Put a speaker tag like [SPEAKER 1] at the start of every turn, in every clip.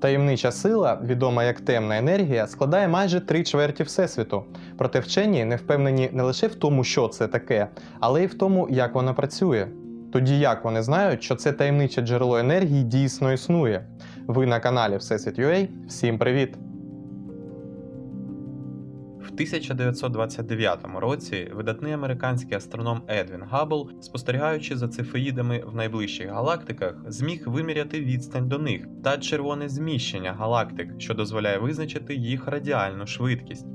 [SPEAKER 1] Таємнича сила, відома як темна енергія, складає майже три чверті Всесвіту. Проте вчені не впевнені не лише в тому, що це таке, але й в тому, як вона працює. Тоді як вони знають, що це таємниче джерело енергії дійсно існує? Ви на каналі Всесвіт.UA. Всім привіт!
[SPEAKER 2] В 1929 році видатний американський астроном Едвін Габбл, спостерігаючи за цифеїдами в найближчих галактиках, зміг виміряти відстань до них та червоне зміщення галактик, що дозволяє визначити їх радіальну швидкість.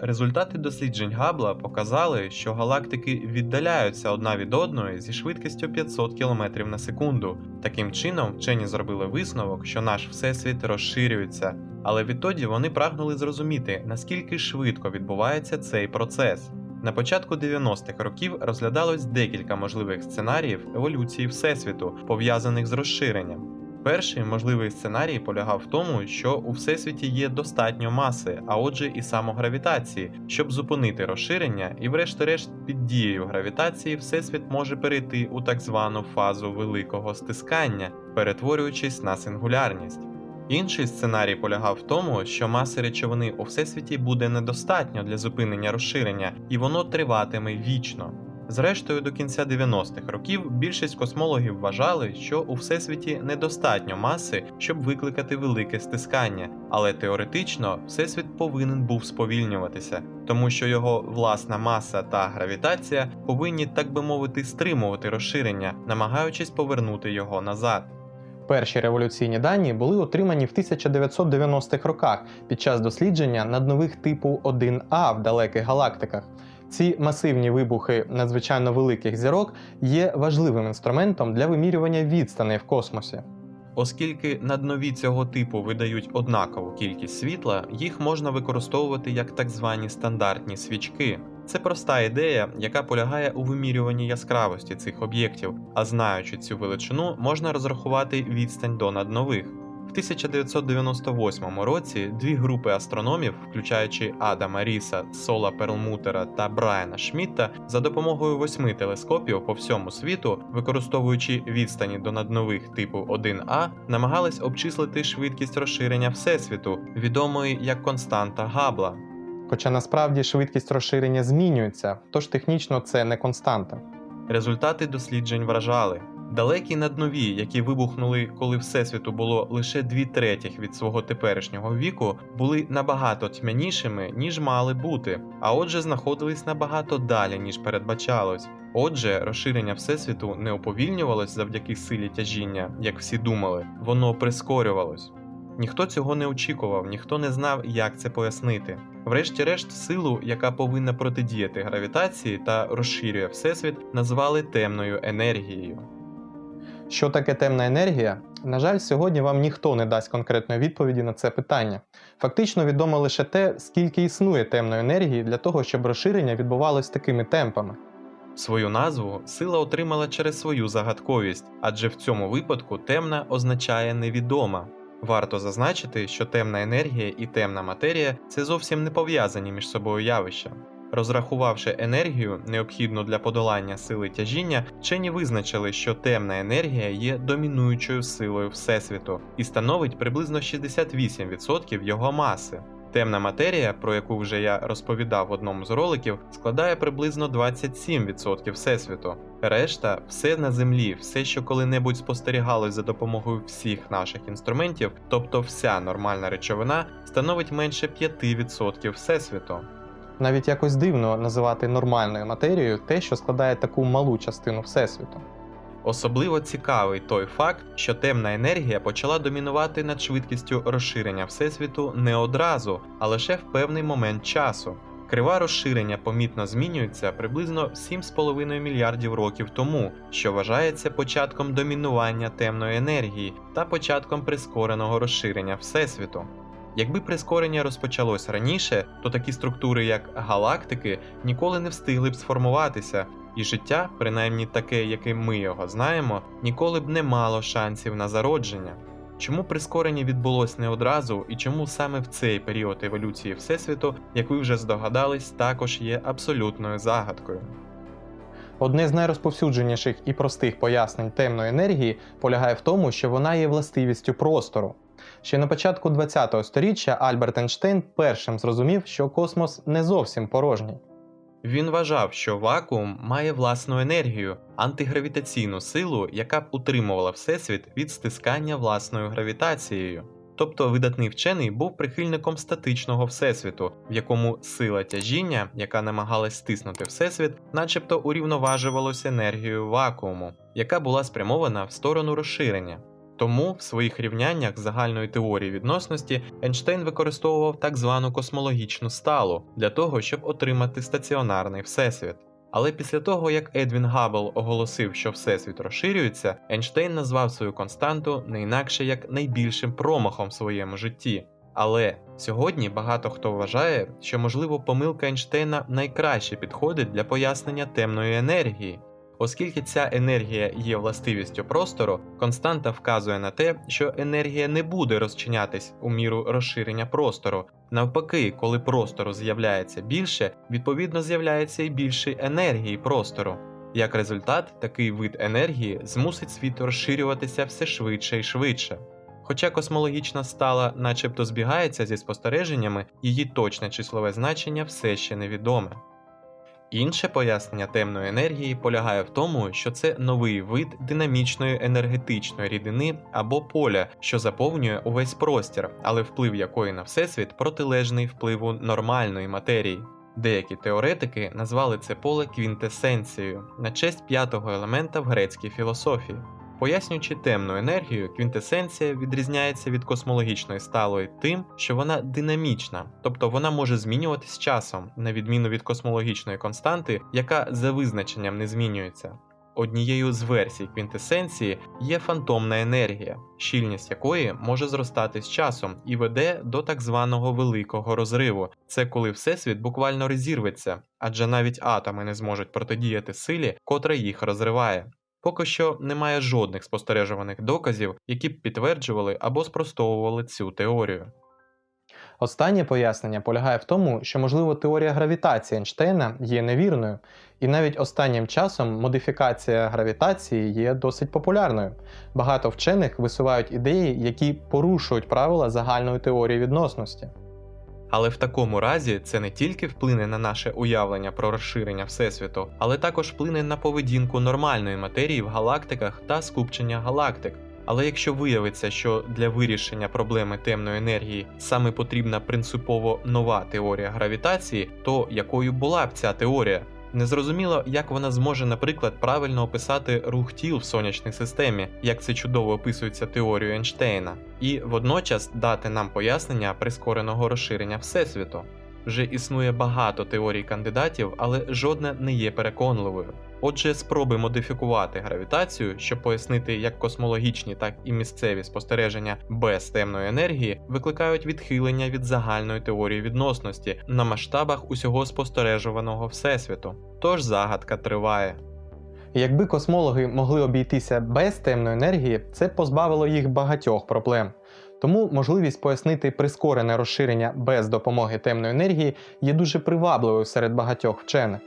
[SPEAKER 2] Результати досліджень Габбла показали, що галактики віддаляються одна від одної зі швидкістю 500 км на секунду. Таким чином, вчені зробили висновок, що наш всесвіт розширюється, але відтоді вони прагнули зрозуміти, наскільки швидко відбувається цей процес. На початку 90-х років розглядалось декілька можливих сценаріїв еволюції Всесвіту, пов'язаних з розширенням. Перший можливий сценарій полягав в тому, що у всесвіті є достатньо маси, а отже, і самогравітації, щоб зупинити розширення, і, врешті-решт, під дією гравітації всесвіт може перейти у так звану фазу великого стискання, перетворюючись на сингулярність. Інший сценарій полягав в тому, що маси речовини у всесвіті буде недостатньо для зупинення розширення, і воно триватиме вічно. Зрештою, до кінця 90-х років більшість космологів вважали, що у всесвіті недостатньо маси, щоб викликати велике стискання, але теоретично всесвіт повинен був сповільнюватися, тому що його власна маса та гравітація повинні, так би мовити, стримувати розширення, намагаючись повернути його назад.
[SPEAKER 1] Перші революційні дані були отримані в 1990-х роках під час дослідження наднових типу 1А в далеких галактиках. Ці масивні вибухи надзвичайно великих зірок є важливим інструментом для вимірювання відстаней в космосі.
[SPEAKER 2] Оскільки наднові цього типу видають однакову кількість світла, їх можна використовувати як так звані стандартні свічки. Це проста ідея, яка полягає у вимірюванні яскравості цих об'єктів, а знаючи цю величину, можна розрахувати відстань до наднових. В 1998 році дві групи астрономів, включаючи Адама Ріса, Сола Перлмутера та Брайана Шмітта, за допомогою восьми телескопів по всьому світу, використовуючи відстані до наднових типу 1А, намагались обчислити швидкість розширення Всесвіту, відомої як константа Габла.
[SPEAKER 1] Хоча насправді швидкість розширення змінюється, тож технічно це не константа.
[SPEAKER 2] Результати досліджень вражали. Далекі наднові, які вибухнули, коли всесвіту було лише дві третіх від свого теперішнього віку, були набагато тьмянішими, ніж мали бути, а отже, знаходились набагато далі, ніж передбачалось. Отже, розширення всесвіту не уповільнювалось завдяки силі тяжіння, як всі думали, воно прискорювалось. Ніхто цього не очікував, ніхто не знав, як це пояснити. Врешті-решт, силу, яка повинна протидіяти гравітації та розширює всесвіт, назвали темною енергією.
[SPEAKER 1] Що таке темна енергія? На жаль, сьогодні вам ніхто не дасть конкретної відповіді на це питання. Фактично відомо лише те, скільки існує темної енергії для того, щоб розширення відбувалось такими темпами.
[SPEAKER 2] Свою назву сила отримала через свою загадковість, адже в цьому випадку темна означає невідома. Варто зазначити, що темна енергія і темна матерія це зовсім не пов'язані між собою явища. Розрахувавши енергію, необхідну для подолання сили тяжіння, вчені визначили, що темна енергія є домінуючою силою Всесвіту і становить приблизно 68% його маси. Темна матерія, про яку вже я розповідав в одному з роликів, складає приблизно 27% Всесвіту. Решта все на землі, все, що коли-небудь спостерігалось за допомогою всіх наших інструментів, тобто вся нормальна речовина, становить менше 5% Всесвіту.
[SPEAKER 1] Навіть якось дивно називати нормальною матерією те, що складає таку малу частину Всесвіту.
[SPEAKER 2] Особливо цікавий той факт, що темна енергія почала домінувати над швидкістю розширення Всесвіту не одразу, а лише в певний момент часу. Крива розширення помітно змінюється приблизно 7,5 мільярдів років тому, що вважається початком домінування темної енергії та початком прискореного розширення Всесвіту. Якби прискорення розпочалось раніше, то такі структури, як галактики, ніколи не встигли б сформуватися, і життя, принаймні таке, яким ми його знаємо, ніколи б не мало шансів на зародження. Чому прискорення відбулось не одразу, і чому саме в цей період еволюції Всесвіту, як ви вже здогадались, також є абсолютною загадкою.
[SPEAKER 1] Одне з найрозповсюдженіших і простих пояснень темної енергії полягає в тому, що вона є властивістю простору. Ще на початку ХХ століття Альберт Ейнштейн першим зрозумів, що космос не зовсім порожній.
[SPEAKER 2] Він вважав, що вакуум має власну енергію, антигравітаційну силу, яка б утримувала Всесвіт від стискання власною гравітацією. Тобто видатний вчений був прихильником статичного всесвіту, в якому сила тяжіння, яка намагалась стиснути всесвіт, начебто урівноважувалася енергією вакууму, яка була спрямована в сторону розширення. Тому в своїх рівняннях загальної теорії відносності Ейнштейн використовував так звану космологічну сталу для того, щоб отримати стаціонарний всесвіт. Але після того, як Едвін Габбл оголосив, що всесвіт розширюється, Ейнштейн назвав свою константу не інакше як найбільшим промахом в своєму житті. Але сьогодні багато хто вважає, що можливо помилка Ейнштейна найкраще підходить для пояснення темної енергії. Оскільки ця енергія є властивістю простору, константа вказує на те, що енергія не буде розчинятись у міру розширення простору. Навпаки, коли простору з'являється більше, відповідно з'являється і більше енергії простору. Як результат, такий вид енергії змусить світ розширюватися все швидше і швидше. Хоча космологічна стала начебто збігається зі спостереженнями, її точне числове значення все ще невідоме. Інше пояснення темної енергії полягає в тому, що це новий вид динамічної енергетичної рідини або поля, що заповнює увесь простір, але вплив якої на всесвіт протилежний впливу нормальної матерії. Деякі теоретики назвали це поле квінтесенцією на честь п'ятого елемента в грецькій філософії. Пояснюючи темну енергію, квінтесенція відрізняється від космологічної сталої тим, що вона динамічна, тобто вона може змінюватись з часом, на відміну від космологічної константи, яка за визначенням не змінюється. Однією з версій квінтесенції є фантомна енергія, щільність якої може зростати з часом і веде до так званого великого розриву. Це коли всесвіт буквально розірветься, адже навіть атоми не зможуть протидіяти силі, котра їх розриває. Поки що немає жодних спостережуваних доказів, які б підтверджували або спростовували цю теорію.
[SPEAKER 1] Останнє пояснення полягає в тому, що, можливо, теорія гравітації Ейнштейна є невірною, і навіть останнім часом модифікація гравітації є досить популярною. Багато вчених висувають ідеї, які порушують правила загальної теорії відносності.
[SPEAKER 2] Але в такому разі це не тільки вплине на наше уявлення про розширення Всесвіту, але також вплине на поведінку нормальної матерії в галактиках та скупчення галактик. Але якщо виявиться, що для вирішення проблеми темної енергії саме потрібна принципово нова теорія гравітації, то якою була б ця теорія? Незрозуміло, як вона зможе, наприклад, правильно описати рух тіл в сонячній системі, як це чудово описується теорією Ейнштейна, і водночас дати нам пояснення прискореного розширення Всесвіту. Вже існує багато теорій кандидатів, але жодна не є переконливою. Отже, спроби модифікувати гравітацію, щоб пояснити як космологічні, так і місцеві спостереження без темної енергії, викликають відхилення від загальної теорії відносності на масштабах усього спостережуваного всесвіту. Тож загадка триває.
[SPEAKER 1] Якби космологи могли обійтися без темної енергії, це позбавило їх багатьох проблем. Тому можливість пояснити прискорене розширення без допомоги темної енергії є дуже привабливою серед багатьох вчених.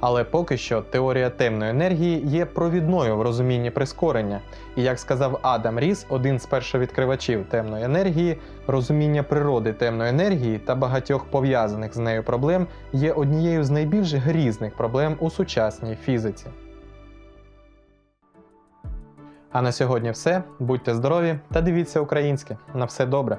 [SPEAKER 1] Але поки що теорія темної енергії є провідною в розумінні прискорення, і як сказав Адам Ріс, один з першовідкривачів темної енергії, розуміння природи темної енергії та багатьох пов'язаних з нею проблем є однією з найбільш грізних проблем у сучасній фізиці. А на сьогодні все. Будьте здорові та дивіться українське. На все добре.